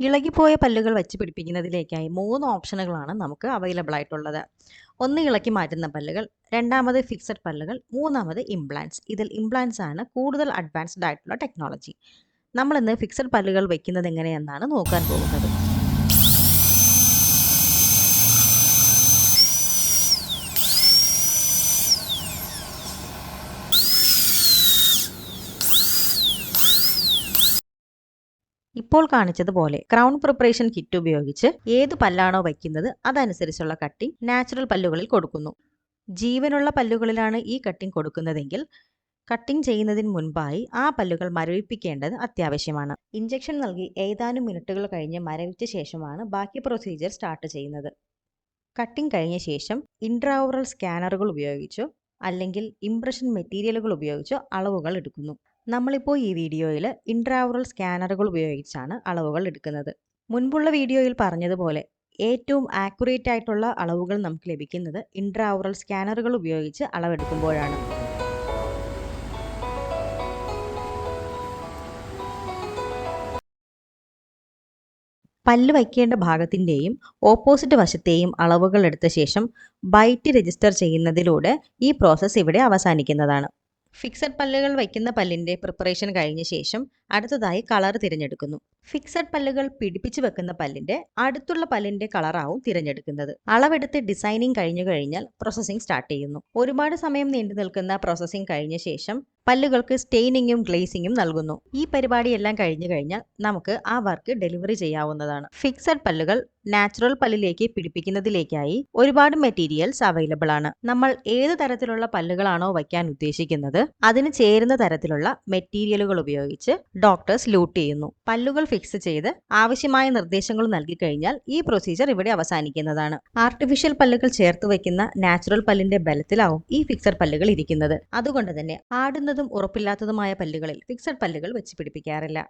ഇളകിപ്പോയ പല്ലുകൾ വെച്ച് പിടിപ്പിക്കുന്നതിലേക്കായി മൂന്ന് ഓപ്ഷനുകളാണ് നമുക്ക് അവൈലബിൾ ആയിട്ടുള്ളത്. ഒന്ന് ഇളക്കി മാറ്റുന്ന പല്ലുകൾ രണ്ടാമത് ഫിക്സഡ് പല്ലുകൾ മൂന്നാമത് ഇംപ്ലാൻസ് ഇതിൽ ഇംപ്ലാൻസ് ആണ് കൂടുതൽ അഡ്വാൻസ്ഡ് ആയിട്ടുള്ള ടെക്നോളജി നമ്മളിന്ന് ഫിക്സഡ് പല്ലുകൾ വെക്കുന്നത് എങ്ങനെയെന്നാണ് നോക്കാൻ പോകുന്നത്. ഇപ്പോൾ കാണിച്ചതുപോലെ ക്രൗൺ പ്രിപ്പറേഷൻ കിറ്റ് ഉപയോഗിച്ച് ഏത് പല്ലാണോ വയ്ക്കുന്നത് അതനുസരിച്ചുള്ള കട്ടിംഗ് നാച്ചുറൽ പല്ലുകളിൽ കൊടുക്കുന്നു. ജീവനുള്ള പല്ലുകളിലാണ് ഈ കട്ടിംഗ് കൊടുക്കുന്നതെങ്കിൽ കട്ടിംഗ് ചെയ്യുന്നതിന് മുൻപായി ആ പല്ലുകൾ മരവിപ്പിക്കേണ്ടത് അത്യാവശ്യമാണ്. ഇഞ്ചക്ഷൻ നൽകി ഏതാനും മിനിറ്റുകൾ കഴിഞ്ഞ് മരവിച്ച ശേഷമാണ് ബാക്കി പ്രൊസീജിയർ സ്റ്റാർട്ട് ചെയ്യുന്നത്. കട്ടിംഗ് കഴിഞ്ഞ ശേഷം ഇൻട്രാവറൽ സ്കാനറുകൾ ഉപയോഗിച്ചോ അല്ലെങ്കിൽ ഇംപ്രഷൻ മെറ്റീരിയലുകൾ ഉപയോഗിച്ചോ അളവുകൾ എടുക്കുന്നു. നമ്മളിപ്പോൾ ഈ വീഡിയോയിൽ ഇൻട്രാവറൽ സ്കാനറുകൾ ഉപയോഗിച്ചാണ് അളവുകൾ എടുക്കുന്നത്. മുൻപുള്ള വീഡിയോയിൽ പറഞ്ഞതുപോലെ ഏറ്റവും ആക്യുറേറ്റ് ആയിട്ടുള്ള അളവുകൾ നമുക്ക് ലഭിക്കുന്നത് ഇൻട്രാവറൽ സ്കാനറുകൾ ഉപയോഗിച്ച് അളവെടുക്കുമ്പോഴാണ്. പല്ല് വയ്ക്കേണ്ട ഭാഗത്തിന്റെയും ഓപ്പോസിറ്റ് വശത്തെയും അളവുകൾ എടുത്ത ശേഷം ബൈറ്റ് രജിസ്റ്റർ ചെയ്യുന്നതിലൂടെ ഈ പ്രോസസ്സ് ഇവിടെ അവസാനിക്കുന്നതാണ്. ഫിക്സഡ് പല്ലുകൾ വയ്ക്കുന്ന പല്ലിന്റെ പ്രിപ്പറേഷൻ കഴിഞ്ഞ ശേഷം അടുത്തതായി കളർ തിരഞ്ഞെടുക്കുന്നു. ഫിക്സഡ് പല്ലുകൾ പിടിപ്പിച്ച് വെക്കുന്ന പല്ലിന്റെ അടുത്തുള്ള പല്ലിന്റെ കളറാവും തിരഞ്ഞെടുക്കുന്നത്. അളവെടുത്ത് ഡിസൈനിങ് കഴിഞ്ഞു കഴിഞ്ഞാൽ പ്രോസസ്സിംഗ് സ്റ്റാർട്ട് ചെയ്യുന്നു. ഒരുപാട് സമയം നീണ്ടു നിൽക്കുന്ന പ്രോസസ്സിംഗ് കഴിഞ്ഞ ശേഷം പല്ലുകൾക്ക് സ്റ്റെയിനിങ്ങും ഗ്ലേസിങ്ങും നൽകുന്നു. ഈ പരിപാടി എല്ലാം കഴിഞ്ഞു കഴിഞ്ഞാൽ നമുക്ക് ആ വർക്ക് ഡെലിവറി ചെയ്യാവുന്നതാണ്. ഫിക്സഡ് പല്ലുകൾ നാച്ചുറൽ പല്ലിലേക്ക് പിടിപ്പിക്കുന്നതിലേക്കായി ഒരുപാട് മെറ്റീരിയൽസ് അവൈലബിൾ ആണ്. നമ്മൾ ഏത് തരത്തിലുള്ള പല്ലുകളാണോ വയ്ക്കാൻ ഉദ്ദേശിക്കുന്നത് അതിന് ചേരുന്ന തരത്തിലുള്ള മെറ്റീരിയലുകൾ ഉപയോഗിച്ച് ഡോക്ടേഴ്സ് ലൂട്ട് ചെയ്യുന്നു. പല്ലുകൾ ഫിക്സ് ചെയ്ത് ആവശ്യമായ നിർദ്ദേശങ്ങൾ നൽകി കഴിഞ്ഞാൽ ഈ പ്രൊസീജിയർ ഇവിടെ അവസാനിക്കുന്നതാണ്. ആർട്ടിഫിഷ്യൽ പല്ലുകൾ ചേർത്ത് വയ്ക്കുന്ന നാച്ചുറൽ പല്ലിന്റെ ബലത്തിലാവും ഈ ഫിക്സഡ് പല്ലുകൾ ഇരിക്കുന്നത്. അതുകൊണ്ട് തന്നെ ആടുന്നതും ഉറപ്പില്ലാത്തതുമായ പല്ലുകളിൽ ഫിക്സഡ് പല്ലുകൾ വെച്ച് പിടിപ്പിക്കാറില്ല.